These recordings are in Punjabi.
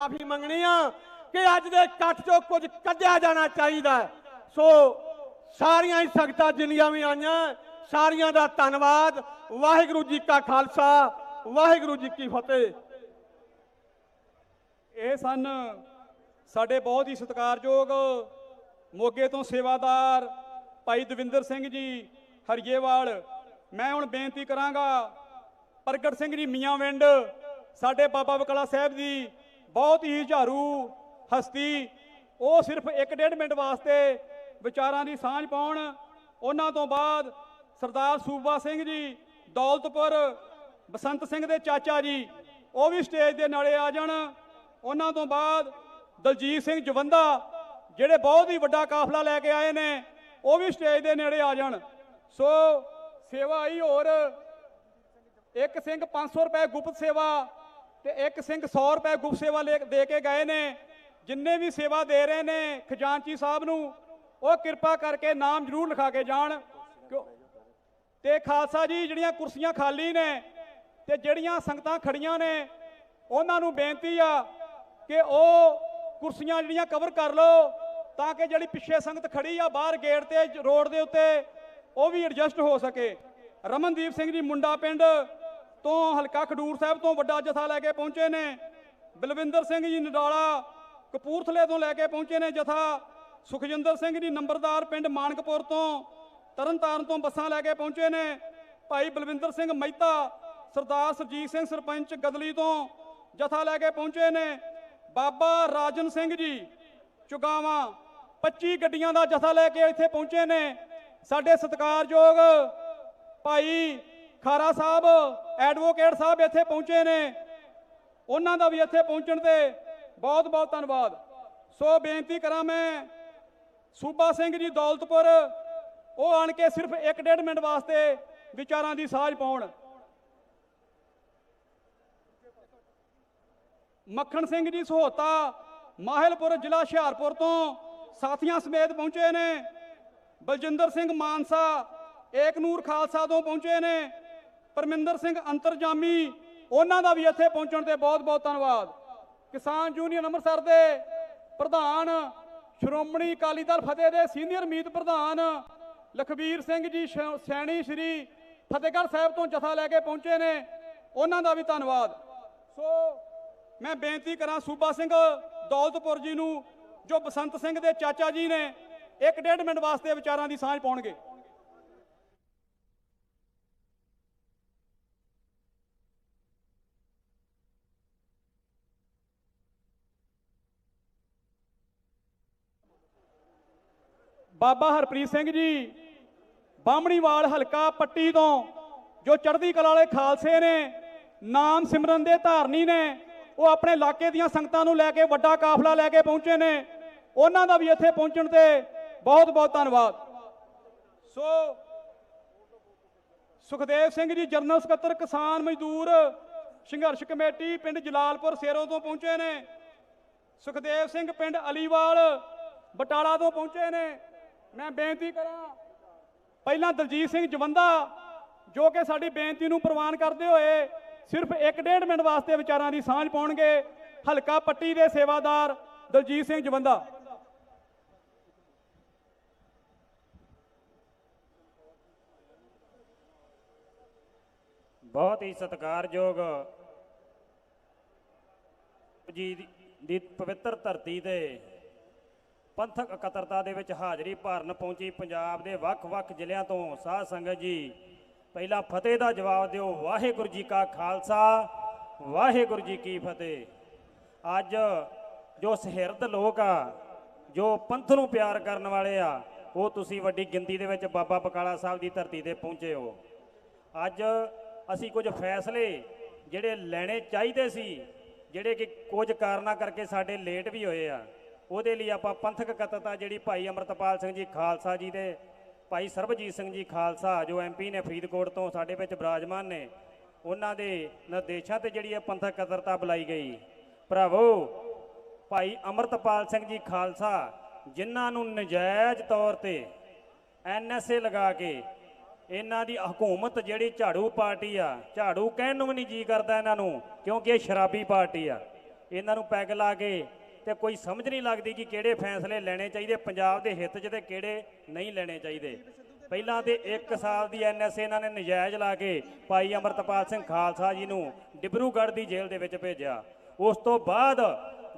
ਮਾਫੀ ਮੰਗਣੀ ਆ ਕਿ ਅੱਜ ਦੇ ਇਕੱਠ ਚੋਂ ਕੁਝ ਕੱਢਿਆ ਜਾਣਾ ਚਾਹੀਦਾ ਸੋ ਸਾਰੀਆਂ ਹੀ ਸੰਗਤਾਂ ਜਿੰਨੀਆਂ ਵੀ ਆਈਆਂ, ਸਾਰੀਆਂ ਦਾ ਧੰਨਵਾਦ। ਵਾਹਿਗੁਰੂ ਜੀ ਕਾ ਖਾਲਸਾ, ਵਾਹਿਗੁਰੂ ਜੀ ਕੀ ਫਤਿਹ। ਇਹ ਸਨ ਸਾਡੇ ਬਹੁਤ ਹੀ ਸਤਿਕਾਰਯੋਗ ਮੋਗੇ ਤੋਂ ਸੇਵਾਦਾਰ ਭਾਈ ਦਵਿੰਦਰ ਸਿੰਘ ਜੀ ਹਰੀਏਵਾਲ। ਮੈਂ ਹੁਣ ਬੇਨਤੀ ਕਰਾਂਗਾ, ਪ੍ਰਗਟ ਸਿੰਘ ਜੀ ਮੀਆਂਵਿੰਡ ਸਾਡੇ ਬਾਬਾ ਬਕਾਲਾ ਸਾਹਿਬ ਦੀ ਬਹੁਤ ਹੀ ਝਾਰੂ ਹਸਤੀ, ਉਹ ਸਿਰਫ 1.5 ਮਿੰਟ ਵਾਸਤੇ ਵਿਚਾਰਾਂ ਦੀ ਸਾਂਝ ਪਾਉਣ। ਉਹਨਾਂ ਤੋਂ ਬਾਅਦ ਸਰਦਾਰ ਸੂਬਾ ਸਿੰਘ ਜੀ, ਦੌਲਤਪੁਰ, ਬਸੰਤ ਸਿੰਘ ਦੇ ਚਾਚਾ ਜੀ, ਉਹ ਵੀ ਸਟੇਜ ਦੇ ਨਾਲੇ ਆ ਜਾਣ। ਉਹਨਾਂ ਤੋਂ ਬਾਅਦ ਦਲਜੀਤ ਸਿੰਘ ਜਵੰਦਾ, ਜਿਹੜੇ ਬਹੁਤ ਹੀ ਵੱਡਾ ਕਾਫਲਾ ਲੈ ਕੇ ਆਏ ਨੇ, ਉਹ ਵੀ ਸਟੇਜ ਦੇ ਨੇੜੇ ਆ ਜਾਣ। ਸੋ ਸੇਵਾ ਹੀ ਹੋਰ। ਇੱਕ ਸਿੰਘ 500 ਰੁਪਏ ਗੁਪਤ ਸੇਵਾ ਤੇ ਇੱਕ ਸਿੰਘ 100 ਰੁਪਏ ਗੁਪਤ ਸੇਵਾ ਲੈ ਦੇ ਕੇ ਗਏ ਨੇ। ਜਿੰਨੇ ਵੀ ਸੇਵਾ ਦੇ ਰਹੇ ਨੇ ਖਜ਼ਾਨਚੀ ਸਾਹਿਬ ਨੂੰ, ਉਹ ਕਿਰਪਾ ਕਰਕੇ ਨਾਮ ਜ਼ਰੂਰ ਲਿਖਾ ਕੇ ਜਾਣ। ਕਿਉਂ- ਤੇ ਖਾਲਸਾ ਜੀ, ਜਿਹੜੀਆਂ ਕੁਰਸੀਆਂ ਖਾਲੀ ਨੇ ਤੇ ਜਿਹੜੀਆਂ ਸੰਗਤਾਂ ਖੜੀਆਂ ਨੇ, ਉਹਨਾਂ ਨੂੰ ਬੇਨਤੀ ਆ ਕਿ ਉਹ ਕੁਰਸੀਆਂ ਜਿਹੜੀਆਂ ਕਵਰ ਕਰ ਲਓ, ਤਾਂ ਕਿ ਜਿਹੜੀ ਪਿੱਛੇ ਸੰਗਤ ਖੜੀ ਆ ਬਾਹਰ ਗੇਟ ਤੇ ਰੋਡ ਦੇ ਉੱਤੇ, ਉਹ ਵੀ ਐਡਜਸਟ ਹੋ ਸਕੇ। ਰਮਨਦੀਪ ਸਿੰਘ ਜੀ, ਮੁੰਡਾ ਪਿੰਡ ਤੋਂ ਹਲਕਾ ਖਡੂਰ ਸਾਹਿਬ ਤੋਂ ਵੱਡਾ ਜਥਾ ਲੈ ਕੇ ਪਹੁੰਚੇ ਨੇ। ਬਲਵਿੰਦਰ ਸਿੰਘ ਜੀ ਨਡਾਲਾ ਕਪੂਰਥਲੇ ਤੋਂ ਲੈ ਕੇ ਪਹੁੰਚੇ ਨੇ ਜਥਾ। ਸੁਖਜਿੰਦਰ ਸਿੰਘ ਜੀ ਨੰਬਰਦਾਰ ਪਿੰਡ ਮਾਨਕਪੁਰ ਤੋਂ ਤਰਨਤਾਰਨ ਤੋਂ ਬੱਸਾਂ ਲੈ ਕੇ ਪਹੁੰਚੇ ਨੇ। ਭਾਈ ਬਲਵਿੰਦਰ ਸਿੰਘ ਮਹਿਤਾ, ਸਰਦਾਰ ਸਰਜੀਤ ਸਿੰਘ ਸਰਪੰਚ ਗਦਲੀ ਤੋਂ ਜਥਾ ਲੈ ਕੇ ਪਹੁੰਚੇ ਨੇ। ਬਾਬਾ ਰਾਜਨ ਸਿੰਘ ਜੀ ਚੁਗਾਵਾਂ 25 ਗੱਡੀਆਂ ਦਾ ਜਥਾ ਲੈ ਕੇ ਇੱਥੇ ਪਹੁੰਚੇ ਨੇ। ਸਾਡੇ ਸਤਿਕਾਰਯੋਗ ਭਾਈ ਖਾਰਾ ਸਾਹਿਬ, ਐਡਵੋਕੇਟ ਸਾਹਿਬ ਇੱਥੇ ਪਹੁੰਚੇ ਨੇ। ਉਹਨਾਂ ਦਾ ਵੀ ਇੱਥੇ ਪਹੁੰਚਣ ਤੇ ਬਹੁਤ ਬਹੁਤ ਧੰਨਵਾਦ। ਸੋ ਬੇਨਤੀ ਕਰਾਂ ਮੈਂ, ਸੂਬਾ ਸਿੰਘ ਜੀ ਦੌਲਤਪੁਰ, ਉਹ ਆਣ ਕੇ ਸਿਰਫ 1.5 ਮਿੰਟ ਵਾਸਤੇ ਵਿਚਾਰਾਂ ਦੀ ਸਾਂਝ ਪਾਉਣ। ਮੱਖਣ ਸਿੰਘ ਜੀ ਸਹੋਤਾ, ਮਾਹਿਲਪੁਰ ਜ਼ਿਲ੍ਹਾ ਹੁਸ਼ਿਆਰਪੁਰ ਤੋਂ ਸਾਥੀਆਂ ਸਮੇਤ ਪਹੁੰਚੇ ਨੇ। ਬਲਜਿੰਦਰ ਸਿੰਘ ਮਾਨਸਾ, ਏਕਨੂਰ ਖਾਲਸਾ ਤੋਂ ਪਹੁੰਚੇ ਨੇ। ਪਰਮਿੰਦਰ ਸਿੰਘ ਅੰਤਰਜਾਮੀ, ਉਹਨਾਂ ਦਾ ਵੀ ਇੱਥੇ ਪਹੁੰਚਣ ਤੇ ਬਹੁਤ ਬਹੁਤ ਧੰਨਵਾਦ। ਕਿਸਾਨ ਯੂਨੀਅਨ ਅੰਮ੍ਰਿਤਸਰ ਦੇ ਪ੍ਰਧਾਨ ਸ਼੍ਰੋਮਣੀ ਅਕਾਲੀ ਦਲ ਫਤਿਹ ਦੇ ਸੀਨੀਅਰ ਮੀਤ ਪ੍ਰਧਾਨ ਲਖਬੀਰ ਸਿੰਘ ਜੀ ਸੈਣੀ ਸ਼੍ਰੀ ਫਤਿਹਗੜ੍ਹ ਸਾਹਿਬ ਤੋਂ ਜਥਾ ਲੈ ਕੇ ਪਹੁੰਚੇ ਨੇ, ਉਹਨਾਂ ਦਾ ਵੀ ਧੰਨਵਾਦ। ਸੋ ਮੈਂ ਬੇਨਤੀ ਕਰਾਂ ਸੂਬਾ ਸਿੰਘ ਦੌਲਤਪੁਰ ਜੀ ਨੂੰ, ਜੋ ਬਸੰਤ ਸਿੰਘ ਦੇ ਚਾਚਾ ਜੀ ਨੇ, ਇੱਕ ਡੇਢ ਮਿੰਟ ਵਾਸਤੇ ਵਿਚਾਰਾਂ ਦੀ ਸਾਂਝ ਪਾਉਣਗੇ। ਬਾਬਾ ਹਰਪ੍ਰੀਤ ਸਿੰਘ ਜੀ ਬਾਹਮਣੀਵਾਲ ਹਲਕਾ ਪੱਟੀ ਤੋਂ, ਜੋ ਚੜ੍ਹਦੀ ਕਲਾ ਵਾਲੇ ਖਾਲਸੇ ਨੇ, ਨਾਮ ਸਿਮਰਨ ਦੇ ਧਾਰਨੀ ਨੇ, ਉਹ ਆਪਣੇ ਇਲਾਕੇ ਦੀਆਂ ਸੰਗਤਾਂ ਨੂੰ ਲੈ ਕੇ ਵੱਡਾ ਕਾਫਲਾ ਲੈ ਕੇ ਪਹੁੰਚੇ ਨੇ। ਉਹਨਾਂ ਦਾ ਵੀ ਇੱਥੇ ਪਹੁੰਚਣ ਤੇ ਬਹੁਤ ਬਹੁਤ ਧੰਨਵਾਦ। ਸੋ, ਸੁਖਦੇਵ ਸਿੰਘ ਜੀ, ਜਨਰਲ ਸਕੱਤਰ, ਕਿਸਾਨ ਮਜ਼ਦੂਰ ਸੰਘਰਸ਼ ਕਮੇਟੀ ਪਿੰਡ ਜਲਾਲਪੁਰ ਸੇਰੋ ਤੋਂ ਪਹੁੰਚੇ ਨੇ। ਸੁਖਦੇਵ ਸਿੰਘ ਪਿੰਡ ਅਲੀਵਾਲ ਬਟਾਲਾ ਤੋਂ ਪਹੁੰਚੇ ਨੇ। ਮੈਂ ਬੇਨਤੀ ਕਰਾਂ, ਪਹਿਲਾਂ ਦਲਜੀਤ ਸਿੰਘ ਜਵੰਦਾ ਜੋ ਕਿ ਸਾਡੀ ਬੇਨਤੀ ਨੂੰ ਪ੍ਰਵਾਨ ਕਰਦੇ ਹੋਏ ਸਿਰਫ 1.5 ਮਿੰਟ ਵਾਸਤੇ ਵਿਚਾਰਾਂ ਦੀ ਸਾਂਝ ਪਾਉਣਗੇ, ਹਲਕਾ ਪੱਟੀ ਦੇ ਸੇਵਾਦਾਰ ਦਲਜੀਤ ਸਿੰਘ ਜਵੰਦਾ। ਬਹੁਤ ਹੀ ਸਤਿਕਾਰਯੋਗ ਜੀ ਦੀ- ਦੀ ਪਵਿੱਤਰ ਧਰਤੀ ਤੇ ਪੰਥਕ ਇਕੱਤਰਤਾ ਦੇ ਵਿੱਚ ਹਾਜ਼ਰੀ ਭਰਨ ਪਹੁੰਚੀ ਪੰਜਾਬ ਦੇ ਵੱਖ-ਵੱਖ ਜ਼ਿਲ੍ਹਿਆਂ ਤੋਂ ਸਾਧ ਸੰਗਤ ਜੀ। ਪਹਿਲਾਂ ਫਤਿਹ ਦਾ ਜਵਾਬ ਦਿਓ। ਵਾਹਿਗੁਰੂ ਜੀ ਕਾ ਖਾਲਸਾ, ਵਾਹਿਗੁਰੂ ਜੀ ਕੀ ਫਤਿਹ। ਅੱਜ ਜੋ ਸਹਿਰਦ ਲੋਕ ਆ, ਜੋ ਪੰਥ ਨੂੰ ਪਿਆਰ ਕਰਨ ਵਾਲੇ ਆ, ਉਹ ਤੁਸੀਂ ਵੱਡੀ ਗਿਣਤੀ ਦੇ ਵਿੱਚ ਬਾਬਾ ਬਕਾਲਾ ਸਾਹਿਬ ਦੀ ਧਰਤੀ ਤੇ ਪਹੁੰਚੇ ਹੋ। ਅੱਜ ਅਸੀਂ ਕੁਝ ਫੈਸਲੇ ਜਿਹੜੇ ਲੈਣੇ ਚਾਹੀਦੇ ਸੀ, ਜਿਹੜੇ ਕਿ ਕੁਝ ਕਾਰਨਾਂ ਕਰਕੇ ਸਾਡੇ ਲੇਟ ਵੀ ਹੋਏ ਆ। ਉਹਦੇ ਲਈ ਆਪਾਂ ਪੰਥਕ ਕਤਤਾ ਜਿਹੜੀ ਭਾਈ ਅਮਰਤਪਾਲ ਸਿੰਘ ਜੀ ਖਾਲਸਾ ਜੀ ਦੇ, ਭਾਈ ਸਰਬਜੀਤ ਸਿੰਘ ਜੀ ਖਾਲਸਾ, ਜੋ ਐਮਪੀ ਨੇ ਫਰੀਦਕੋਟ ਤੋਂ ਸਾਡੇ ਵਿੱਚ ਬਿਰਾਜਮਾਨ ਨੇ, ਉਹਨਾਂ ਦੇ ਨਿਰਦੇਸ਼ਾਂ ਤੇ ਜਿਹੜੀ ਇਹ ਪੰਥਕ ਕਤਰਤਾ ਬੁਲਾਈ ਗਈ। ਭਰਾਵੋ, ਭਾਈ ਅਮਰਤਪਾਲ ਸਿੰਘ ਜੀ ਖਾਲਸਾ, ਜਿਨ੍ਹਾਂ ਨੂੰ ਨਜਾਇਜ਼ ਤੌਰ ਤੇ ਐਨਐਸਏ ਲਗਾ ਕੇ ਇਹਨਾਂ ਦੀ ਹਕੂਮਤ ਜਿਹੜੀ ਝਾੜੂ ਪਾਰਟੀ ਆ, ਝਾੜੂ ਕਹਿਣ ਨੂੰ ਵੀ ਨਹੀਂ ਜੀ ਕਰਦਾ ਇਹਨਾਂ ਨੂੰ, ਕਿਉਂਕਿ ਇਹ ਸ਼ਰਾਬੀ ਪਾਰਟੀ ਆ। ਇਹਨਾਂ ਨੂੰ ਪੈਗ ਲਾ ਕੇ ਤੇ ਕੋਈ ਸਮਝ ਨਹੀਂ ਲੱਗਦੀ ਕਿ ਕਿਹੜੇ ਫੈਸਲੇ ਲੈਣੇ ਚਾਹੀਦੇ, ਪੰਜਾਬ ਦੇ ਹਿੱਤ 'ਚ ਤੇ ਕਿਹੜੇ ਨਹੀਂ ਲੈਣੇ ਚਾਹੀਦੇ। ਪਹਿਲਾਂ ਤੇ 1 ਸਾਲ ਦੀ ਐਨਐਸਏ ਇਹਨਾਂ ਨੇ ਨਜਾਇਜ਼ ਲਾ ਕੇ ਭਾਈ ਅਮਰਤਪਾਲ ਸਿੰਘ ਖਾਲਸਾ ਜੀ ਨੂੰ ਡਿਬਰੂਗੜ੍ਹ ਦੀ ਜੇਲ੍ਹ ਦੇ ਵਿੱਚ ਭੇਜਿਆ। ਉਸ ਤੋਂ ਬਾਅਦ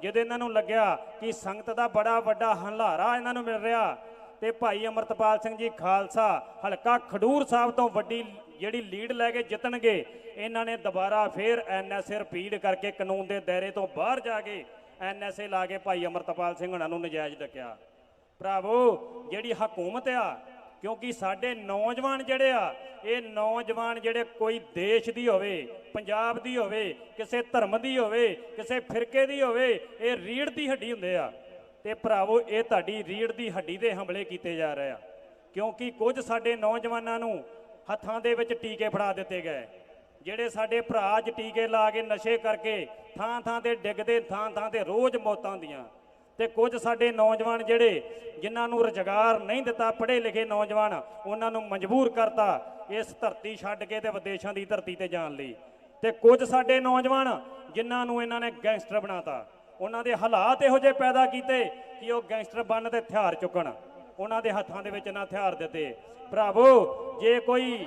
ਜਦੋਂ ਇਹਨਾਂ ਨੂੰ ਲੱਗਿਆ ਕਿ ਸੰਗਤ ਦਾ ਬੜਾ ਵੱਡਾ ਹੰਲਾਰਾ ਇਹਨਾਂ ਨੂੰ ਮਿਲ ਰਿਹਾ ਤੇ ਭਾਈ ਅਮਰਤਪਾਲ ਸਿੰਘ ਜੀ ਖਾਲਸਾ ਹਲਕਾ ਖਡੂਰ ਸਾਹਿਬ ਤੋਂ ਵੱਡੀ ਜਿਹੜੀ ਲੀਡ ਲੈ ਕੇ ਜਿੱਤਣਗੇ, ਇਹਨਾਂ ਨੇ ਦੁਬਾਰਾ ਫੇਰ ਐਨਐਸਏ ਰਿਪੀਟ ਕਰਕੇ ਕਾਨੂੰਨ ਦੇ ਦਾਇਰੇ ਤੋਂ ਬਾਹਰ ਜਾ ਕੇ ਐਨਐਸਏ ਲਾ ਕੇ ਭਾਈ ਅਮਰਤਪਾਲ ਸਿੰਘ ਹੁਣਾਂ ਨੂੰ ਨਜਾਇਜ਼ ਡੱਕਿਆ। ਭਰਾਵੋ, ਜਿਹੜੀ ਹਕੂਮਤ ਆ, ਕਿਉਂਕਿ ਸਾਡੇ ਨੌਜਵਾਨ ਜਿਹੜੇ ਆ, ਇਹ ਨੌਜਵਾਨ ਜਿਹੜੇ ਕੋਈ ਦੇਸ਼ ਦੀ ਹੋਵੇ, ਪੰਜਾਬ ਦੀ ਹੋਵੇ, ਕਿਸੇ ਧਰਮ ਦੀ ਹੋਵੇ, ਕਿਸੇ ਫਿਰਕੇ ਦੀ ਹੋਵੇ, ਇਹ ਰੀੜ ਦੀ ਹੱਡੀ ਹੁੰਦੇ ਆ। ਤੇ ਭਰਾਵੋ, ਇਹ ਤੁਹਾਡੀ ਰੀੜ ਦੀ ਹੱਡੀ ਦੇ ਹਮਲੇ ਕੀਤੇ ਜਾ ਰਹੇ ਆ। ਕਿਉਂਕਿ ਕੁਝ ਸਾਡੇ ਨੌਜਵਾਨਾਂ ਨੂੰ ਹੱਥਾਂ ਦੇ ਵਿੱਚ ਟੀਕੇ ਫੜਾ ਦਿੱਤੇ ਗਏ। ਜਿਹੜੇ ਸਾਡੇ ਭਰਾ ਅੱਜ ਟੀਕੇ ਲਾ ਕੇ ਨਸ਼ੇ ਕਰਕੇ ਥਾਂ ਥਾਂ ਤੇ ਡਿੱਗਦੇ, ਥਾਂ ਥਾਂ ਤੇ ਰੋਜ਼ ਮੌਤਾਂ ਦੀਆਂ ਤੇ ਕੁਝ ਸਾਡੇ ਨੌਜਵਾਨ ਜਿਹੜੇ ਜਿਨ੍ਹਾਂ ਨੂੰ ਰੁਜ਼ਗਾਰ ਨਹੀਂ ਦਿੱਤਾ ਪੜ੍ਹੇ ਲਿਖੇ ਨੌਜਵਾਨ, ਉਹਨਾਂ ਨੂੰ ਮਜਬੂਰ ਕਰਤਾ ਇਸ ਧਰਤੀ ਛੱਡ ਕੇ ਤੇ ਵਿਦੇਸ਼ਾਂ ਦੀ ਧਰਤੀ ਤੇ ਜਾਣ ਲਈ। ਤੇ ਕੁਝ ਸਾਡੇ ਨੌਜਵਾਨ ਜਿਨ੍ਹਾਂ ਨੂੰ ਇਹਨਾਂ ਨੇ ਗੈਂਗਸਟਰ ਬਣਾਤਾ, ਉਹਨਾਂ ਦੇ ਹਾਲਾਤ ਇਹੋ ਜਿਹੇ ਪੈਦਾ ਕੀਤੇ ਕਿ ਉਹ ਗੈਂਗਸਟਰ ਬਣ ਤੇ ਹਥਿਆਰ ਚੁੱਕਣ। ਉਹਨਾਂ ਦੇ ਹੱਥਾਂ ਦੇ ਵਿੱਚ ਨਾ ਹਥਿਆਰ ਦਿੱਤੇ। ਭਰਾਵੋ, ਜੇ ਕੋਈ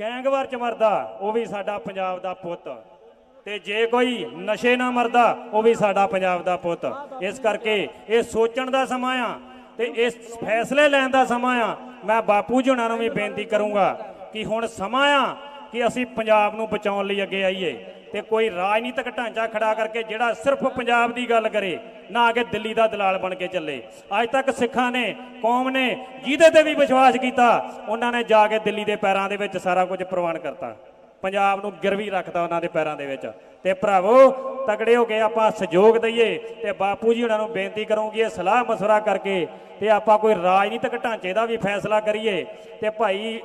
ਗੈਂਗਵਾਰ ਚ ਮਰਦਾ, ਉਹ ਵੀ ਸਾਡਾ ਪੰਜਾਬ ਦਾ ਪੁੱਤ। ਤੇ ਜੇ ਕੋਈ ਨਸ਼ੇ ਨਾ ਮਰਦਾ, ਉਹ ਵੀ ਸਾਡਾ ਪੰਜਾਬ ਦਾ ਪੁੱਤ। ਇਸ ਕਰਕੇ ਇਹ ਸੋਚਣ ਦਾ ਸਮਾਂ ਆ ਤੇ ਇਸ ਫੈਸਲੇ ਲੈਣ ਦਾ ਸਮਾਂ ਆ। ਮੈਂ ਬਾਪੂ ਜੀ ਉਹਨਾਂ ਨੂੰ ਵੀ ਬੇਨਤੀ ਕਰੂੰਗਾ ਕਿ ਹੁਣ ਸਮਾਂ ਆ ਕਿ ਅਸੀਂ ਪੰਜਾਬ ਨੂੰ ਬਚਾਉਣ ਲਈ ਅੱਗੇ ਆਈਏ। ਤੇ ਕੋਈ ਰਾਜਨੀਤਿਕ ਢਾਂਚਾ ਖੜਾ ਕਰਕੇ ਜਿਹੜਾ ਸਿਰਫ ਪੰਜਾਬ ਦੀ ਗੱਲ ਕਰੇ ਨਾ ਕਿ ਦਿੱਲੀ ਦਾ ਦਲਾਲ ਬਣ ਕੇ ਚੱਲੇ। ਅੱਜ ਤੱਕ ਸਿੱਖਾਂ ਨੇ, ਕੌਮ ਨੇ ਜਿਹਦੇ ਤੇ ਵੀ ਵਿਸ਼ਵਾਸ ਕੀਤਾ, ਉਹਨਾਂ ਨੇ ਜਾ ਕੇ ਦਿੱਲੀ ਦੇ ਪੈਰਾਂ ਦੇ ਵਿੱਚ ਸਾਰਾ ਕੁਝ ਪ੍ਰਵਾਨ ਕਰਤਾ। ਪੰਜਾਬ ਨੂੰ ਗਿਰਵੀ ਰੱਖਦਾ ਉਹਨਾਂ ਦੇ ਪੈਰਾਂ ਦੇ ਵਿੱਚ। ਤੇ ਭਰਾਵੋ ਤਗੜੇ ਹੋ ਕੇ ਆਪਾਂ ਸਹਿਯੋਗ ਦਈਏ ਤੇ ਬਾਪੂ ਜੀ ਉਹਨਾਂ ਨੂੰ ਬੇਨਤੀ ਕਰੂੰਗੀ ਇਹ ਸਲਾਹ ਮਸ਼ਵਰਾ ਕਰਕੇ ਤੇ ਆਪਾਂ ਕੋਈ ਰਾਜਨੀਤਿਕ ਢਾਂਚੇ ਦਾ ਵੀ ਫੈਸਲਾ ਕਰੀਏ। ਤੇ ਭਾਈ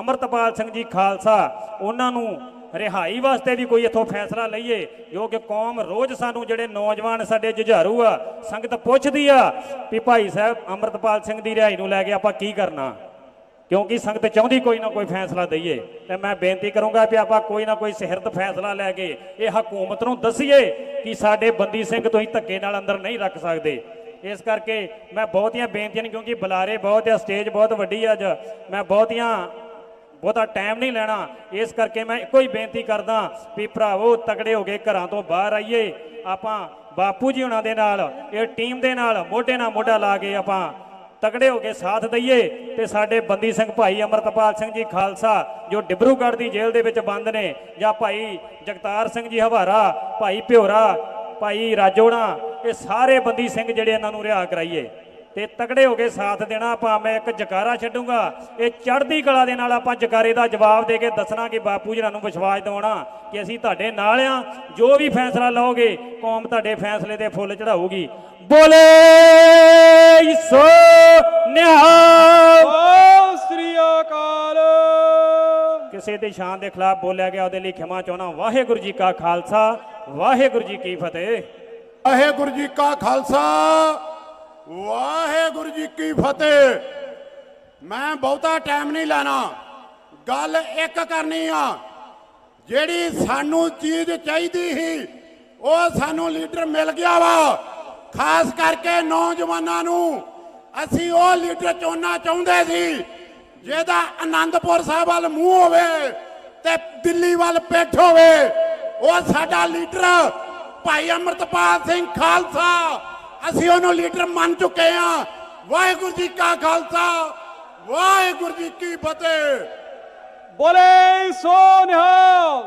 ਅਮਰਤਪਾਲ ਸਿੰਘ ਜੀ ਖਾਲਸਾ, ਉਹਨਾਂ ਨੂੰ ਰਿਹਾਈ ਵਾਸਤੇ ਵੀ ਕੋਈ ਇੱਥੋਂ ਫੈਸਲਾ ਲਈਏ, ਜੋ ਕਿ ਕੌਮ ਰੋਜ਼ ਸਾਨੂੰ ਜਿਹੜੇ ਨੌਜਵਾਨ ਸਾਡੇ ਜੁਝਾਰੂ ਆ, ਸੰਗਤ ਪੁੱਛਦੀ ਆ ਵੀ ਭਾਈ ਸਾਹਿਬ ਅਮਰਤਪਾਲ ਸਿੰਘ ਦੀ ਰਿਹਾਈ ਨੂੰ ਲੈ ਕੇ ਆਪਾਂ ਕੀ ਕਰਨਾ? ਕਿਉਂਕਿ ਸੰਗਤ ਚਾਹੁੰਦੀ ਕੋਈ ਨਾ ਕੋਈ ਫੈਸਲਾ ਦਈਏ। ਤੇ ਮੈਂ ਬੇਨਤੀ ਕਰੂੰਗਾ ਵੀ ਆਪਾਂ ਕੋਈ ਨਾ ਕੋਈ ਸਿਹਰਤ ਫੈਸਲਾ ਲੈ ਕੇ ਇਹ ਹਕੂਮਤ ਨੂੰ ਦਸੀਏ ਕਿ ਸਾਡੇ ਬੰਦੀ ਸਿੰਘ ਤੁਸੀਂ ਧੱਕੇ ਨਾਲ ਅੰਦਰ ਨਹੀਂ ਰੱਖ ਸਕਦੇ। ਇਸ ਕਰਕੇ ਮੈਂ ਬਹੁਤੀਆਂ ਬੇਨਤੀਆਂ ਨਹੀਂ ਕਿਉਂਕਿ ਬੁਲਾਰੇ ਬਹੁਤ ਆ, ਸਟੇਜ ਬਹੁਤ ਵੱਡੀ ਆ ਅੱਜ। ਮੈਂ ਬਹੁਤੀਆਂ ਬਹੁਤਾ ਟਾਈਮ ਨਹੀਂ ਲੈਣਾ। ਇਸ ਕਰਕੇ ਮੈਂ ਇੱਕੋ ਹੀ ਬੇਨਤੀ ਕਰਦਾ ਵੀ ਭਰਾਵੋ, ਤਕੜੇ ਹੋ ਕੇ ਘਰਾਂ ਤੋਂ ਬਾਹਰ ਆਈਏ। ਆਪਾਂ ਬਾਪੂ ਜੀ ਉਹਨਾਂ ਦੇ ਨਾਲ, ਇਹ ਟੀਮ ਦੇ ਨਾਲ, ਮੋਢੇ ਨਾਲ ਮੋਢਾ ਲਾ ਕੇ ਆਪਾਂ ਤਕੜੇ ਹੋ ਕੇ ਸਾਥ ਦਈਏ। ਤੇ ਸਾਡੇ ਬੰਦੀ ਸਿੰਘ ਭਾਈ ਅਮਰਤਪਾਲ ਸਿੰਘ ਜੀ ਖਾਲਸਾ, ਜੋ ਡਿਬਰੂਗੜ੍ਹ ਦੀ ਜੇਲ੍ਹ ਦੇ ਵਿੱਚ ਬੰਦ ਨੇ, ਜਾਂ ਭਾਈ ਜਗਤਾਰ ਸਿੰਘ ਜੀ ਹਵਾਰਾ, ਭਾਈ ਭਿਓਰਾ, ਭਾਈ ਰਾਜੋਣਾ ਇਹ ਸਾਰੇ ਬੰਦੀ ਸਿੰਘ ਜਿਹੜੇ ਇਹਨਾਂ ਨੂੰ ਰਿਹਾ ਕਰਾਈਏ। ਤੇ ਤਕੜੇ ਹੋ ਕੇ ਸਾਥ ਦੇਣਾ ਆਪਾਂ ਮੈਂ ਇੱਕ ਜਕਾਰਾ ਛੱਡੂੰਗਾ। ਇਹ ਚੜ੍ਹਦੀ ਕਲਾ ਦੇ ਨਾਲ ਆਪਾਂ ਜਕਾਰੇ ਦਾ ਜਵਾਬ ਦੇ ਕੇ ਦੱਸਣਾ ਕਿ ਬਾਪੂ ਜੀ ਨੂੰ ਵਿਸ਼ਵਾਸ ਦਿਵਾਉਣਾ ਕਿ ਅਸੀਂ ਤੁਹਾਡੇ ਨਾਲ ਆ। ਜੋ ਵੀ ਫੈਸਲਾ ਲਓਗੇ ਕੌਮ ਤੁਹਾਡੇ ਫੈਸਲੇ ਦੇ ਫੁੱਲ ਚੜਾਊਗੀ ਬੋਲੇ ਸੋ ਨਿਹਾਲ। ਓ ਸ੍ਰੀ ਅਕਾਲ। ਕਿਸੇ ਦੀ ਸ਼ਾਨ ਦੇ ਖਿਲਾਫ ਬੋਲਿਆ ਗਿਆ ਉਹਦੇ ਲਈ ਖਿਮਾ ਚਾਹਣਾ ਵਾਹਿਗੁਰੂ ਜੀ ਕਾ ਖਾਲਸਾ ਵਾਹਿਗੁਰੂ ਜੀ ਕੀ ਫਤਿਹ। ਵਾਹਿਗੁਰੂ ਜੀ ਕਾ ਖਾਲਸਾ। ਵਾਹਿਗੁਰੂ ਜੀ ਕੀ ਫਤਿਹ। ਮੈਂ ਬਹੁਤਾ ਟਾਈਮ ਨਹੀਂ ਲੈਣਾ। ਗੱਲ ਇੱਕ ਕਰਨੀ ਆ। ਜਿਹੜੀ ਸਾਨੂੰ ਚੀਜ਼ ਚਾਹੀਦੀ ਸੀ, ਉਹ ਸਾਨੂੰ ਲੀਡਰ ਮਿਲ ਗਿਆ ਵਾ। ਖਾਸ ਕਰਕੇ ਨੌਜਵਾਨਾਂ ਨੂੰ। ਅਸੀਂ ਉਹ ਲੀਡਰ ਚੁਣਨਾ ਚਾਹੁੰਦੇ ਸੀ, ਜਿਹਦਾ ਆਨੰਦਪੁਰ ਸਾਹਿਬ ਵੱਲ ਮੂੰਹ ਹੋਵੇ ਤੇ ਦਿੱਲੀ ਵੱਲ ਪਿੱਠ ਹੋਵੇ। ਉਹ ਸਾਡਾ ਲੀਡਰ ਭਾਈ ਅਮਰਤਪਾਲ ਸਿੰਘ ਖਾਲਸਾ। ਅਸੀਂ ਉਹਨੂੰ ਲੀਡਰ ਮੰਨ ਚੁੱਕੇ ਹਾਂ ਵਾਹਿਗੁਰੂ ਜੀ ਕਾ ਖਾਲਸਾ, ਵਾਹਿਗੁਰੂ ਜੀ ਕੀ ਫਤਿਹ। ਬੋਲੇ ਸੋ ਨਿਹਾਲ।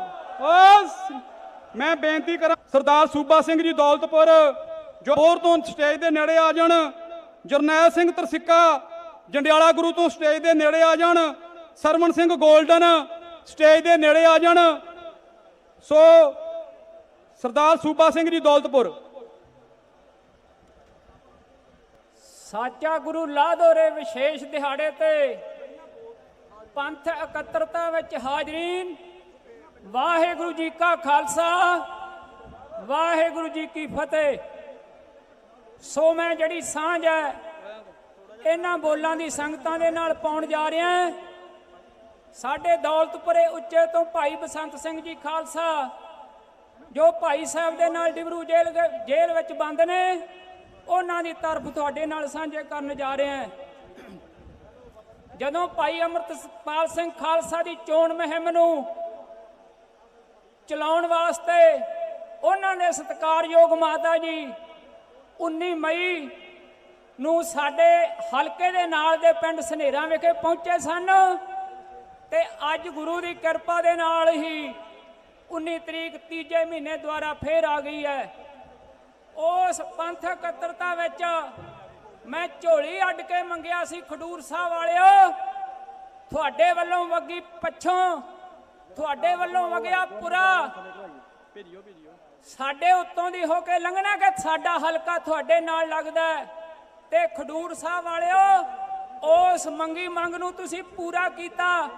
ਮੈਂ ਬੇਨਤੀ ਕਰਾਂ, ਸਰਦਾਰ ਸੂਬਾ ਸਿੰਘ ਜੀ ਦੌਲਤਪੁਰ, ਜੋ ਹੋਰ ਤੋਂ ਸਟੇਜ ਦੇ ਨੇੜੇ ਆ ਜਾਣ, ਜਰਨੈਲ ਸਿੰਘ ਤਰਸਿੱਕਾ, ਜੰਡਿਆਲਾ ਗੁਰੂ ਤੋਂ ਸਟੇਜ ਦੇ ਨੇੜੇ ਆ ਜਾਣ, ਸਰਵਣ ਸਿੰਘ ਗੋਲਡਨ ਸਟੇਜ ਦੇ ਨੇੜੇ ਆ ਜਾਣ। ਸੋ ਸਰਦਾਰ ਸੂਬਾ ਸਿੰਘ ਜੀ ਦੌਲਤਪੁਰ ਸਾਚਾ ਗੁਰੂ ਲਾਧੋਰੇ ਵਿਸ਼ੇਸ਼ ਦਿਹਾੜੇ ਤੇ ਪੰਥ ਇਕੱਤਰਤਾ ਵਿੱਚ ਹਾਜ਼ਰੀਨ। ਵਾਹਿਗੁਰੂ ਜੀ ਕਾ ਖਾਲਸਾ, ਵਾਹਿਗੁਰੂ ਜੀ ਕੀ ਫਤਿਹ। ਸੋ ਮੈਂ ਜਿਹੜੀ ਸਾਂਝ ਹੈ, ਇਹਨਾਂ ਬੋਲਾਂ ਦੀ ਸੰਗਤਾਂ ਦੇ ਨਾਲ ਪਾਉਣ ਜਾ ਰਿਹਾ ਸਾਡੇ ਦੌਲਤਪੁਰੇ ਉੱਚੇ ਤੋਂ ਭਾਈ ਬਸੰਤ ਸਿੰਘ ਜੀ ਖਾਲਸਾ, ਜੋ ਭਾਈ ਸਾਹਿਬ ਦੇ ਨਾਲ ਡਿਬਰੂ ਜੇਲ੍ਹ ਜੇਲ੍ਹ ਵਿੱਚ ਬੰਦ ਨੇ। ਉਹਨਾਂ ਦੀ ਤਰਫ ਤੁਹਾਡੇ ਨਾਲ ਸਾਂਝੇ ਕਰਨ ਜਾ ਰਹੇ ਹਾਂ। ਜਦੋਂ ਭਾਈ ਅਮਰਤਪਾਲ ਸਿੰਘ ਖਾਲਸਾ ਦੀ ਚੋਣ ਮੁਹਿੰਮ ਨੂੰ ਚਲਾਉਣ ਵਾਸਤੇ ਉਹਨਾਂ ਦੇ ਸਤਿਕਾਰਯੋਗ ਮਾਤਾ ਜੀ 19 ਮਈ ਨੂੰ ਸਾਡੇ ਹਲਕੇ ਦੇ ਨਾਲ ਦੇ ਪਿੰਡ ਸਨੇਰਾ ਵਿਖੇ ਪਹੁੰਚੇ ਸਨ ਤੇ ਅੱਜ ਗੁਰੂ ਦੀ ਕਿਰਪਾ ਦੇ ਨਾਲ ਹੀ 19 ਤਰੀਕ ਤੀਜੇ ਮਹੀਨੇ ਦੁਆਰਾ ਫੇਰ ਆ ਗਈ ਹੈ। ਉਸ ਪੰਥ ਇਕੱਤਰਤਾ ਵਿੱਚ ਮੈਂ ਝੋਲੀ ਅੱਡ ਕੇ ਮੰਗਿਆ ਸੀ ਖਡੂਰ ਸਾਹਿਬ ਵਾਲਿਓ। ਤੁਹਾਡੇ ਵੱਲੋਂ ਵਗੀ ਪੱਛੋਂ, ਤੁਹਾਡੇ ਵੱਲੋਂ ਵਗਿਆ ਪੁਰਾ। ਸਾਡੇ ਉੱਤੋਂ ਦੀ ਹੋ ਕੇ ਲੰਘਣਾ ਕਿ ਸਾਡਾ ਹਲਕਾ ਤੁਹਾਡੇ ਨਾਲ ਲੱਗਦਾ ਤੇ ਖਡੂਰ ਸਾਹਿਬ ਵਾਲਿਓ, ਉਸ ਮੰਗੀ ਮੰਗ ਨੂੰ ਤੁਸੀਂ ਪੂਰਾ ਕੀਤਾ।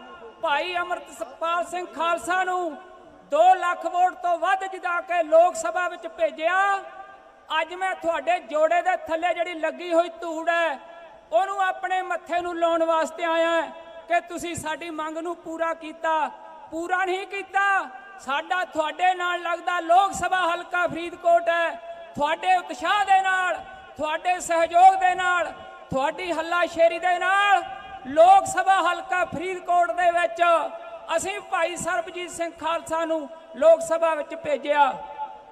ਭਾਈ ਅਮਰਤਪਾਲ ਸਿੰਘ ਖਾਲਸਾ ਨੂੰ 2 ਲੱਖ ਵੋਟ ਤੋਂ ਵੱਧ ਜਿਤਾ ਕੇ ਲੋਕ ਸਭਾ ਵਿੱਚ ਭੇਜਿਆ। ਅੱਜ ਮੈਂ ਤੁਹਾਡੇ ਜੋੜੇ ਦੇ ਥੱਲੇ ਜਿਹੜੀ ਲੱਗੀ ਹੋਈ ਧੂੜ ਹੈ, ਉਹਨੂੰ ਆਪਣੇ ਮੱਥੇ ਨੂੰ ਲਾਉਣ ਵਾਸਤੇ ਆਇਆ ਕਿ ਤੁਸੀਂ ਸਾਡੀ ਮੰਗ ਨੂੰ ਪੂਰਾ ਕੀਤਾ। ਪੂਰਾ ਨਹੀਂ ਕੀਤਾ, ਸਾਡਾ ਤੁਹਾਡੇ ਨਾਲ ਲੱਗਦਾ ਲੋਕ ਸਭਾ ਹਲਕਾ ਫਰੀਦਕੋਟ ਹੈ। ਤੁਹਾਡੇ ਉਤਸ਼ਾਹ ਦੇ ਨਾਲ, ਤੁਹਾਡੇ ਸਹਿਯੋਗ ਦੇ ਨਾਲ, ਤੁਹਾਡੀ ਹੱਲਾਸ਼ੇਰੀ ਦੇ ਨਾਲ ਲੋਕ ਸਭਾ ਹਲਕਾ ਫਰੀਦਕੋਟ ਦੇ ਵਿੱਚ ਅਸੀਂ ਭਾਈ ਸਰਬਜੀਤ ਸਿੰਘ ਖਾਲਸਾ ਨੂੰ ਲੋਕ ਸਭਾ ਵਿੱਚ ਭੇਜਿਆ।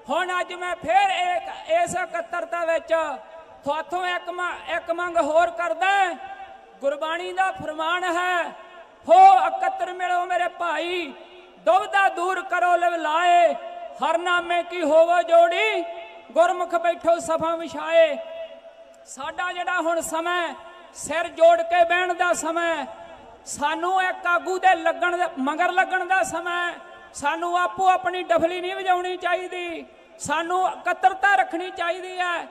ਹੁਣ ਅੱਜ ਮੈਂ ਫੇਰ ਇੱਕ, ਇਸ ਇਕੱਤਰਤਾ ਵਿੱਚ ਤੁਹਾਥੋਂ ਇੱਕ ਇੱਕ ਮੰਗ ਹੋਰ ਕਰਦਾ ਗੁਰਬਾਣੀ ਦਾ ਫਰਮਾਨ ਹੈ, ਹੋ ਇਕੱਤਰ ਮਿਲੋ ਮੇਰੇ ਭਾਈ ਦੁਬਦਾ ਦੂਰ ਕਰੋ ਲਵ ਲਾਏ ਹਰ ਨਾਮੇ ਕੀ ਹੋਵੋ ਜੋੜੀ, ਗੁਰਮੁਖ ਬੈਠੋ ਸਫ਼ਾ ਵਿਛਾਏ। ਸਾਡਾ ਜਿਹੜਾ ਹੁਣ ਸਮਾਂ ਸਿਰ ਜੋੜ ਕੇ ਬਹਿਣ ਦਾ ਸਮਾਂ ਸਾਨੂੰ ਇੱਕ ਆਗੂ ਦੇ ਲੱਗਣ ਮਗਰ ਲੱਗਣ ਦਾ ਸਮਾਂ ਸਾਨੂੰ ਆਪੋ ਆਪਣੀ ਡਫਲੀ ਨਹੀਂ ਵਜਾਉਣੀ ਚਾਹੀਦੀ। ਸਾਨੂੰ ਇਕੱਤਰਤਾ ਰੱਖਣੀ ਚਾਹੀਦੀ ਹੈ।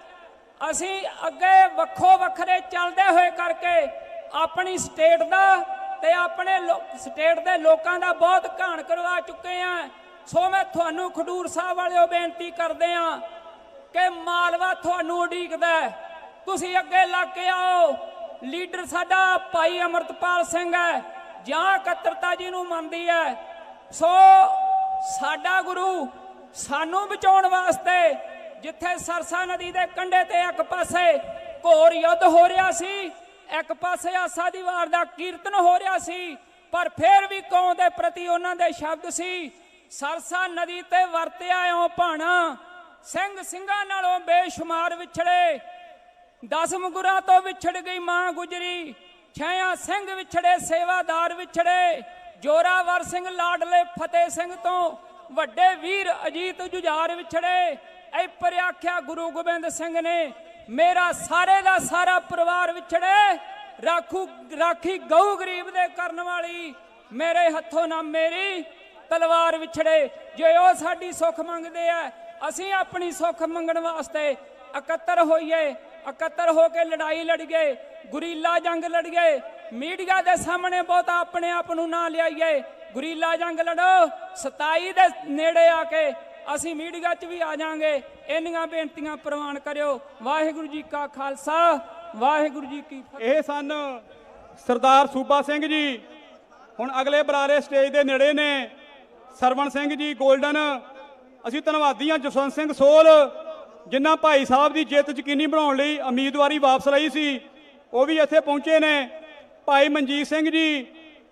ਅਸੀਂ ਅੱਗੇ ਵੱਖੋ ਵੱਖਰੇ ਚੱਲਦੇ ਹੋਏ ਕਰਕੇ ਆਪਣੀ ਸਟੇਟ ਦਾ ਤੇ ਆਪਣੇ ਸਟੇਟ ਦੇ ਲੋਕਾਂ ਦਾ ਬਹੁਤ ਘਾਣ ਕਰਵਾ ਚੁੱਕੇ ਆ ਸੋ ਮੈਂ ਤੁਹਾਨੂੰ ਖਡੂਰ ਸਾਹਿਬ ਵਾਲਿਓ ਬੇਨਤੀ ਕਰਦੇ ਆ ਕਿ ਮਾਲਵਾ ਤੁਹਾਨੂੰ ਉਡੀਕਦਾ ਤੁਸੀਂ ਅੱਗੇ ਲੱਗ ਕੇ ਆਓ। ਲੀਡਰ ਸਾਡਾ ਭਾਈ ਅਮਰਤਪਾਲ ਸਿੰਘ ਹੈ। ਜਾਂ ਇਕੱਤਰਤਾ ਜੀ ਨੂੰ ਮੰਨਦੀ ਹੈ। ਸੋ ਸਾਡਾ ਗੁਰੂ ਸਾਨੂੰ ਬਚਾਉਣ ਵਾਸਤੇ ਜਿੱਥੇ ਸਰਸਾ ਨਦੀ ਦੇ ਕੰਢੇ ਤੇ ਇੱਕ ਪਾਸੇ ਘੋਰ ਯੁੱਧ ਹੋ ਰਿਹਾ ਸੀ, ਇੱਕ ਪਾਸੇ ਆਸਾ ਦੀ ਵਾਰ ਦਾ ਕੀਰਤਨ ਹੋ ਰਿਹਾ ਸੀ, ਪਰ ਫਿਰ ਵੀ ਕੌਮ ਦੇ ਪ੍ਰਤੀ ਉਹਨਾਂ ਦੇ ਸ਼ਬਦ ਸੀ, ਸਰਸਾ ਨਦੀ ਤੇ ਵਰਤਿਆ ਓ ਭਾਣਾ, ਸਿੰਘ ਸਿੰਘਾਂ ਨਾਲੋਂ ਬੇਸ਼ੁਮਾਰ ਵਿਛੜੇ। ਦਸਮ ਗੁਰਾਂ ਤੋਂ ਵਿਛੜ ਗਈ ਮਾਂ ਗੁਜਰੀ, ਛਿਆ ਸਿੰਘ ਵਿਛੜੇ, ਸੇਵਾਦਾਰ ਵਿਛੜੇ। ਜੋਰਾਵਰ ਸਿੰਘ ਲਾਡਲੇ ਫਤਿਹ ਸਿੰਘ ਤੋਂ ਵੱਡੇ ਵੀਰ ਅਜੀਤ ਜੁਝਾਰ ਵਿਛੜੇ। ਐ ਪਰ ਗੁਰੂ ਗੋਬਿੰਦ ਸਿੰਘ ਨੇ ਮੇਰਾ ਸਾਰੇ ਦਾ ਸਾਰਾ ਪਰਿਵਾਰ ਵਿਛੜੇ। ਰਾਖੂ, ਰਾਖੀ ਗਊ ਗਰੀਬ ਦੇ ਕਰਨ ਵਾਲੀ ਮੇਰੇ ਹੱਥੋਂ ਨਾ ਮੇਰੀ ਤਲਵਾਰ ਵਿਛੜੇ। ਜੇ ਉਹ ਸਾਡੀ ਸੁੱਖ ਮੰਗਦੇ ਆ, ਅਸੀਂ ਆਪਣੀ ਸੁੱਖ ਮੰਗਣ ਵਾਸਤੇ ਇਕੱਤਰ ਹੋਈਏ। ਇਕੱਤਰ ਹੋ ਕੇ ਲੜਾਈ ਲੜੀਏ ਗੁਰੀਲਾ ਜੰਗ ਲੜੀਏ ਮੀਡੀਆ ਦੇ ਸਾਹਮਣੇ ਬਹੁਤਾ ਆਪਣੇ ਆਪ ਨੂੰ ਨਾ ਲਿਆਈਏ। ਗੁਰੀਲਾ ਜੰਗ ਲੜੋ 27 ਦੇ ਨੇੜੇ ਆ ਕੇ ਅਸੀਂ ਮੀਡੀਆ 'ਚ ਵੀ ਆ ਜਾਾਂਗੇ। ਇੰਨੀਆਂ ਬੇਨਤੀਆਂ ਪ੍ਰਵਾਨ ਕਰਿਓ। ਵਾਹਿਗੁਰੂ ਜੀ ਕਾ ਖਾਲਸਾ, ਵਾਹਿਗੁਰੂ ਜੀ ਕੀ ਫਤਿਹ। ਇਹ ਸਨ ਸਰਦਾਰ ਸੂਬਾ ਸਿੰਘ ਜੀ। ਹੁਣ ਅਗਲੇ ਬਰਾਰੇ ਸਟੇਜ ਦੇ ਨੇੜੇ ਨੇ ਸਰਵਣ ਸਿੰਘ ਜੀ 골ਡਨ ਅਸੀਂ ਧੰਨਵਾਦੀ ਹਾਂ ਜਸਵੰਤ ਸਿੰਘ ਸੋਲ, ਜਿਨ੍ਹਾਂ ਭਾਈ ਸਾਹਿਬ ਦੀ ਜਿੱਤ ਯਕੀਨੀ ਬਣਾਉਣ ਲਈ ਉਮੀਦਵਾਰੀ ਵਾਪਸ ਲਈ ਸੀ। ਉਹ ਵੀ ਇੱਥੇ ਪਹੁੰਚੇ ਨੇ। ਭਾਈ ਮਨਜੀਤ ਸਿੰਘ ਜੀ,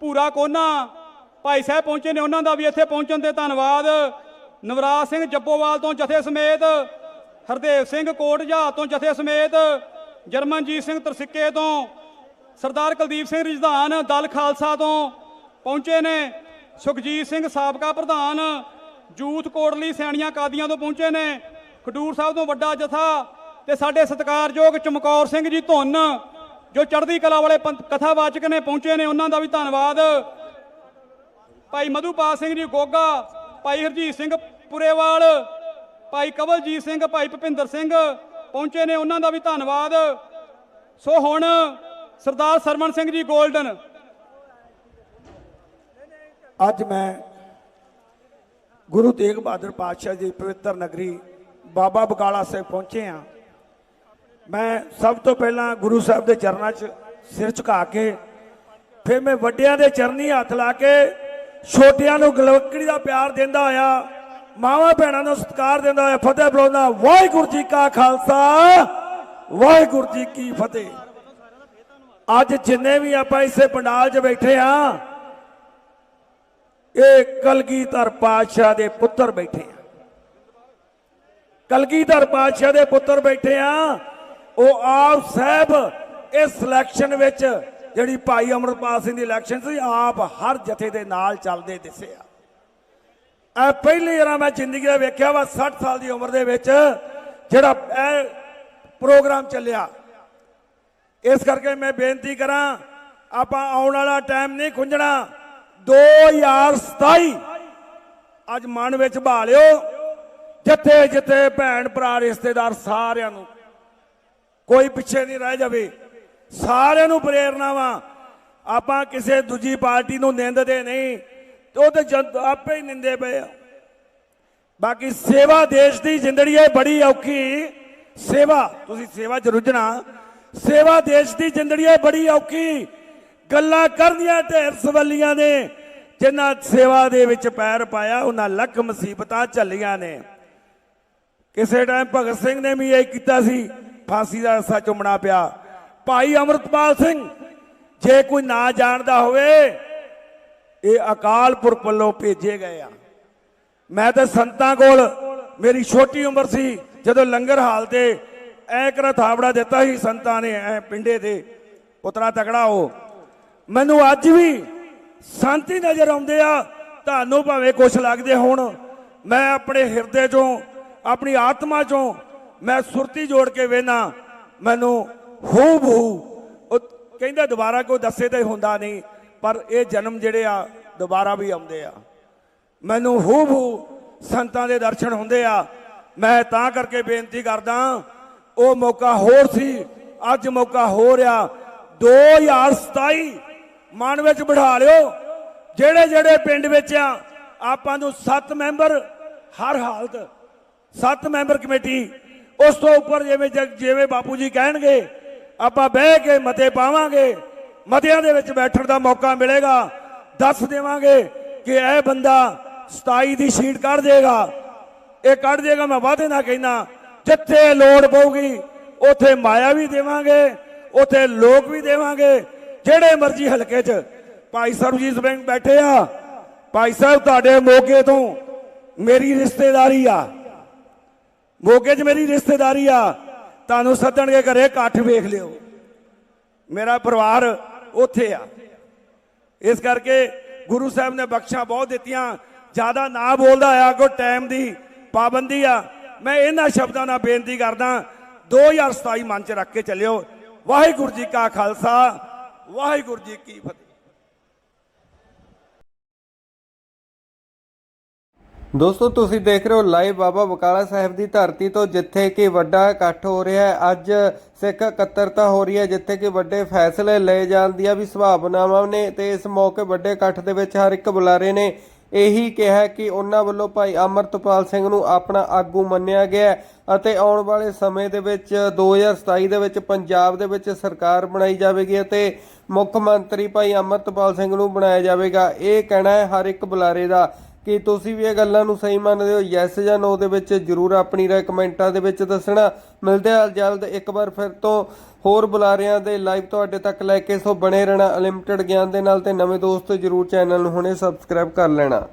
ਪੂਰਾ ਕੋਨਾ। ਭਾਈ ਸਾਹਿਬ ਪਹੁੰਚੇ ਨੇ, ਉਹਨਾਂ ਦਾ ਵੀ ਇੱਥੇ ਪਹੁੰਚਣ ਤੇ ਧੰਨਵਾਦ। ਨਵਰਾਜ ਸਿੰਘ ਜੱਬੋਵਾਲ ਤੋਂ ਜਥੇ ਸਮੇਤ, ਹਰਦੇਵ ਸਿੰਘ ਕੋਟ ਜਹਾ ਤੋਂ ਜਥੇ ਸਮੇਤ, ਜਰਮਨਜੀਤ ਸਿੰਘ ਤਰਸਿੱਕੇ ਤੋਂ, ਸਰਦਾਰ ਕੁਲਦੀਪ ਸਿੰਘ ਰਿਜਧਾਨ ਦਲ ਖਾਲਸਾ ਤੋਂ ਪਹੁੰਚੇ ਨੇ। ਸੁਖਜੀਤ ਸਿੰਘ ਸਾਬਕਾ ਪ੍ਰਧਾਨ, ਜੂਥ ਕੋਟਲੀ ਸੈਣੀਆਂ ਕਾਦੀਆਂ ਤੋਂ ਪਹੁੰਚੇ ਨੇ। ਖਡੂਰ ਸਾਹਿਬ ਤੋਂ ਵੱਡਾ ਜਥਾ ਤੇ ਸਾਡੇ ਸਤਿਕਾਰਯੋਗ ਚਮਕੌਰ ਸਿੰਘ ਜੀ ਧੁੰਨ ਜੋ ਚੜ੍ਹਦੀ ਕਲਾ ਵਾਲੇ ਪੰਥ- ਕਥਾਵਾਚਕ ਨੇ ਪਹੁੰਚੇ ਨੇ, ਉਹਨਾਂ ਦਾ ਵੀ ਧੰਨਵਾਦ। ਭਾਈ ਮਧੂਪਾਲ ਸਿੰਘ ਜੀ ਗੋਗਾ, ਭਾਈ ਹਰਜੀਤ ਸਿੰਘ ਪੁਰੇਵਾਲ, ਭਾਈ ਕਵਲਜੀਤ ਸਿੰਘ, ਭਾਈ ਭੁਪਿੰਦਰ ਸਿੰਘ ਪਹੁੰਚੇ ਨੇ, ਉਹਨਾਂ ਦਾ ਵੀ ਧੰਨਵਾਦ। ਸੋ ਹੁਣ ਸਰਦਾਰ ਸਰਵਣ ਸਿੰਘ ਜੀ 골ਡਨ ਅੱਜ ਮੈਂ ਗੁਰੂ ਤੇਗ ਬਹਾਦਰ ਪਾਤਸ਼ਾਹ ਦੀ ਪਵਿੱਤਰ ਨਗਰੀ ਬਾਬਾ ਬਕਾਲਾ ਸਾਹਿਬ ਪਹੁੰਚੇ ਹਾਂ। ਮੈਂ ਸਭ ਤੋਂ ਪਹਿਲਾਂ ਗੁਰੂ ਸਾਹਿਬ ਦੇ ਚਰਨਾਂ 'ਚ ਸਿਰ ਝੁਕਾ ਕੇ, ਫਿਰ ਮੈਂ ਵੱਡਿਆਂ ਦੇ ਚਰਨੀ ਹੱਥ ਲਾ ਕੇ, ਛੋਟਿਆਂ ਨੂੰ ਗਲਵਕੜੀ ਦਾ ਪਿਆਰ ਦਿੰਦਾ ਹੋਇਆ, ਮਾਵਾਂ ਭੈਣਾਂ ਨੂੰ ਸਤਿਕਾਰ ਦਿੰਦਾ ਹੋਇਆ ਫਤਿਹ ਬੁਲਾਉਂਦਾ ਵਾਹਿਗੁਰੂ ਜੀ ਕਾ ਖਾਲਸਾ, ਵਾਹਿਗੁਰੂ ਜੀ ਕੀ ਫਤਿਹ। ਅੱਜ ਜਿੰਨੇ ਵੀ ਆਪਾਂ ਇਸੇ ਪੰਡਾਲ 'ਚ ਬੈਠੇ ਆ ਇਹ ਕਲਗੀਧਰ ਪਾਤਸ਼ਾਹ ਦੇ ਪੁੱਤਰ ਬੈਠੇ ਆ। ਕਲਗੀਧਰ ਪਾਤਸ਼ਾਹ ਦੇ ਪੁੱਤਰ ਬੈਠੇ ਆ ਉਹ ਆਪ ਸਾਹਿਬ ਇਸ ਸਿਲੈਕਸ਼ਨ ਵਿੱਚ ਜਿਹੜੀ ਭਾਈ ਅਮਰਪਾਲ ਸਿੰਘ ਦੀ ਇਲੈਕਸ਼ਨ ਸੀ, ਆਪ ਹਰ ਜਥੇ ਦੇ ਨਾਲ ਚੱਲਦੇ ਦਿਸੇ ਆ। ਇਹ ਪਹਿਲੀ ਵਾਰ ਮੈਂ ਜ਼ਿੰਦਗੀ ਦਾ ਵੇਖਿਆ ਵਾ 60 ਸਾਲ ਦੀ ਉਮਰ ਦੇ ਵਿੱਚ ਜਿਹੜਾ ਇਹ ਪ੍ਰੋਗਰਾਮ ਚੱਲਿਆ। ਇਸ ਕਰਕੇ ਮੈਂ ਬੇਨਤੀ ਕਰਾਂ, ਆਪਾਂ ਆਉਣ ਵਾਲਾ ਟਾਈਮ ਨਹੀਂ ਖੁੰਝਣਾ। 2027 ਅੱਜ ਮਨ ਵਿੱਚ ਭਾ ਲਿਓ ਜਿੱਥੇ ਜਿੱਥੇ ਭੈਣ ਭਰਾ ਰਿਸ਼ਤੇਦਾਰ ਸਾਰਿਆਂ ਨੂੰ ਕੋਈ ਪਿੱਛੇ ਨਹੀਂ ਰਹਿ ਜਾਵੇ। ਸਾਰਿਆਂ ਨੂੰ ਪ੍ਰੇਰਨਾ ਵਾ। ਆਪਾਂ ਕਿਸੇ ਦੂਜੀ ਪਾਰਟੀ ਨੂੰ ਨਿੰਦਦੇ ਨਹੀਂ, ਤੇ ਉਹ ਤੇ ਆਪੇ ਹੀ ਨਿੰਦੇ ਪਏ ਆ। ਬਾਕੀ ਸੇਵਾ ਦੇਸ਼ ਦੀ ਜ਼ਿੰਦਗੀ ਹੈ ਬੜੀ ਔਖੀ। ਸੇਵਾ, ਤੁਸੀਂ ਸੇਵਾ 'ਚ ਰੁੱਝਣਾ। ਸੇਵਾ ਦੇਸ਼ ਦੀ ਜ਼ਿੰਦਗੀ ਹੈ ਬੜੀ ਔਖੀ। ਗੱਲਾਂ ਕਰਨੀਆਂ ਢੇਰ ਸਵੱਲੀਆਂ ਨੇ। ਜਿਨ੍ਹਾਂ ਸੇਵਾ ਦੇ ਵਿੱਚ ਪੈਰ ਪਾਇਆ, ਉਹਨਾਂ ਲੱਖ ਮੁਸੀਬਤਾਂ ਝੱਲੀਆਂ ਨੇ। ਕਿਸੇ ਟਾਈਮ ਭਗਤ ਸਿੰਘ ਨੇ ਵੀ ਇਹ ਕੀਤਾ ਸੀ। ਫਾਂਸੀ ਦਾ ਰਸਾ ਚੁੰਮਣਾ ਪਿਆ। ਭਾਈ ਅਮਰਤਪਾਲ ਸਿੰਘ, ਜੇ ਕੋਈ ਨਾ ਜਾਣਦਾ ਹੋਵੇ, ਇਹ ਅਕਾਲ ਪੁਰਖ ਵੱਲੋਂ ਭੇਜੇ ਗਏ ਆ। ਮੈਂ ਤਾਂ ਸੰਤਾਂ ਕੋਲ ਮੇਰੀ ਛੋਟੀ ਉਮਰ ਸੀ, ਜਦੋਂ ਲੰਗਰ ਹਾਲ ਤੇ ਐ ਕਰਾ ਥਾਵੜਾ ਦਿੱਤਾ ਸੀ, ਸੰਤਾਂ ਨੇ ਐ ਪਿੰਡੇ ਤੇ ਪੁੱਤਰਾ ਤਕੜਾ ਹੋ। ਮੈਨੂੰ ਅੱਜ ਵੀ ਸ਼ਾਂਤੀ ਨਜ਼ਰ ਆਉਂਦੇ ਆ, ਤੁਹਾਨੂੰ ਭਾਵੇਂ ਕੁਛ ਲੱਗਦੇ ਹੋਣ, ਮੈਂ ਆਪਣੇ ਹਿਰਦੇ ਚੋਂ, ਆਪਣੀ ਆਤਮਾ ਚੋਂ ਮੈਂ ਸੁਰਤੀ ਜੋੜ ਕੇ ਵੇਨਾ ਮੈਨੂੰ ਹੂ ਬਹੂ ਕਹਿੰਦਾ ਦੁਬਾਰਾ ਕੋਈ ਦੱਸੇ ਤੇ ਹੁੰਦਾ ਨਹੀਂ, ਪਰ ਇਹ ਜਨਮ ਜਿਹੜੇ ਆ, ਦੁਬਾਰਾ ਵੀ ਆਉਂਦੇ ਆ। ਮੈਨੂੰ ਹੂ ਹੂ ਸੰਤਾਂ ਦੇ ਦਰਸ਼ਨ ਹੁੰਦੇ ਆ। ਮੈਂ ਤਾਂ ਕਰਕੇ ਬੇਨਤੀ ਕਰਦਾ, ਉਹ ਮੌਕਾ ਹੋਰ ਸੀ, ਅੱਜ ਮੌਕਾ ਹੋ ਰਿਹਾ 2027 ਮਨ ਵਿੱਚ ਬਿਠਾ ਲਿਓ, ਜਿਹੜੇ ਜਿਹੜੇ ਪਿੰਡ ਵਿੱਚ ਆ, ਆਪਾਂ ਨੂੰ 7 ਮੈਂਬਰ, ਹਰ ਹਾਲਤ 7 ਮੈਂਬਰ ਕਮੇਟੀ ਉਸ ਤੋਂ ਉੱਪਰ ਜਿਵੇਂ ਜ- ਜਿਵੇਂ ਬਾਪੂ ਜੀ ਕਹਿਣਗੇ, ਆਪਾਂ ਬਹਿ ਕੇ ਮਤੇ ਪਾਵਾਂਗੇ, ਮਤਿਆਂ ਦੇ ਵਿੱਚ ਬੈਠਣ ਦਾ ਮੌਕਾ ਮਿਲੇਗਾ, ਦੱਸ ਦੇਵਾਂਗੇ ਕਿ ਇਹ ਬੰਦਾ 27 ਦੀ ਸੀਟ ਕੱਢ ਦੇਗਾ। ਇਹ ਕੱਢ ਦੇਗਾ, ਮੈਂ ਵਾਅਦੇ ਨਾਲ ਕਹਿਣਾ ਜਿੱਥੇ ਲੋੜ ਪਊਗੀ, ਉੱਥੇ ਮਾਇਆ ਵੀ ਦੇਵਾਂਗੇ, ਉੱਥੇ ਲੋਕ ਵੀ ਦੇਵਾਂਗੇ, ਜਿਹੜੇ ਮਰਜ਼ੀ ਹਲਕੇ 'ਚ। ਭਾਈ ਸਰਬਜੀਤ ਸਿੰਘ ਬੈਠੇ ਆ। ਭਾਈ ਸਾਹਿਬ, ਤੁਹਾਡੇ ਮੋਗੇ ਤੋਂ ਮੇਰੀ ਰਿਸ਼ਤੇਦਾਰੀ ਆ। ਮੋਗੇ 'ਚ ਮੇਰੀ ਰਿਸ਼ਤੇਦਾਰੀ ਆ, ਤੁਹਾਨੂੰ ਸੱਦਣਗੇ ਘਰੇ, ਇਕੱਠ ਵੇਖ ਲਿਓ। ਮੇਰਾ ਪਰਿਵਾਰ ਉੱਥੇ ਆ। ਇਸ ਕਰਕੇ ਗੁਰੂ ਸਾਹਿਬ ਨੇ ਬਖਸ਼ਾਂ ਬਹੁਤ ਦਿੱਤੀਆਂ। ਜ਼ਿਆਦਾ ਨਾ ਬੋਲਦਾ ਆ ਕੋ ਟਾਈਮ ਦੀ ਪਾਬੰਦੀ ਆ। ਮੈਂ ਇਹਨਾਂ ਸ਼ਬਦਾਂ ਨਾਲ ਬੇਨਤੀ ਕਰਦਾ 2027 ਮਨ ਚ ਰੱਖ ਕੇ ਚੱਲਿਓ। ਵਾਹਿਗੁਰੂ ਜੀ ਕਾ ਖਾਲਸਾ, ਵਾਹਿਗੁਰੂ ਜੀ ਕੀ ਫਤਿਹ। ਦੋਸਤੋ, ਤੁਸੀਂ ਦੇਖ ਰਹੇ ਹੋ ਲਾਈਵ ਬਾਬਾ ਬਕਾਲਾ ਸਾਹਿਬ ਦੀ ਧਰਤੀ ਤੋਂ, ਜਿੱਥੇ ਕਿ ਵੱਡਾ ਇਕੱਠ ਹੋ ਰਿਹਾ ਹੈ। ਅੱਜ ਸਿੱਖ ਇਕੱਤਰਤਾ ਹੋ ਰਹੀ ਹੈ, ਜਿੱਥੇ ਕਿ ਵੱਡੇ ਫੈਸਲੇ ਲਏ ਜਾਣ ਦੀਆਂ ਵੀ ਸੰਭਾਵਨਾਵਾਂ ਨੇ ਤੇ ਇਸ ਮੌਕੇ ਵੱਡੇ ਇਕੱਠ ਦੇ ਵਿੱਚ ਹਰ ਇੱਕ ਬੁਲਾਰੇ ਨੇ ਇਹੀ ਕਿਹਾ ਕਿ ਉਹਨਾਂ ਵੱਲੋਂ ਭਾਈ ਅਮਰਤਪਾਲ ਸਿੰਘ ਨੂੰ ਆਪਣਾ ਆਗੂ ਮੰਨਿਆ ਗਿਆ ਅਤੇ ਆਉਣ ਵਾਲੇ ਸਮੇਂ ਦੇ ਵਿੱਚ 2027 ਦੇ ਵਿੱਚ ਪੰਜਾਬ ਦੇ ਵਿੱਚ ਸਰਕਾਰ ਬਣਾਈ ਜਾਵੇਗੀ ਅਤੇ ਮੁੱਖ ਮੰਤਰੀ ਭਾਈ ਅਮਰਤਪਾਲ ਸਿੰਘ ਨੂੰ ਬਣਾਇਆ ਜਾਵੇਗਾ। ਇਹ ਕਹਿਣਾ ਹੈ ਹਰ ਇੱਕ ਬੁਲਾਰੇ ਦਾ। ਕਿ ਤੁਸੀਂ ਵੀ ਇਹ ਗੱਲਾਂ ਨੂੰ ਸਹੀ ਮੰਨਦੇ ਹੋ? ਯੈਸ ਜਾਂ ਨੋ ਦੇ ਵਿੱਚ ਜਰੂਰ ਆਪਣੀ ਰਾਏ ਕਮੈਂਟਾਂ ਦੇ ਵਿੱਚ ਦੱਸਣਾ। ਮਿਲਦੇ ਹਾਂ ਜਲਦ ਇੱਕ ਵਾਰ ਫਿਰ ਤੋਂ ਹੋਰ ਬੁਲਾਰਿਆਂ ਦੇ ਲਾਈਵ ਤੁਹਾਡੇ ਤੱਕ ਲੈ ਕੇ, ਸੋ ਬਣੇ ਰਹਿਣਾ ਅਨਲਿਮਟਿਡ ਗਿਆਨ ਦੇ ਨਾਲ ਤੇ ਨਵੇਂ ਦੋਸਤ ਜਰੂਰ ਚੈਨਲ ਨੂੰ ਹੁਣੇ ਸਬਸਕ੍ਰਾਈਬ ਕਰ ਲੈਣਾ।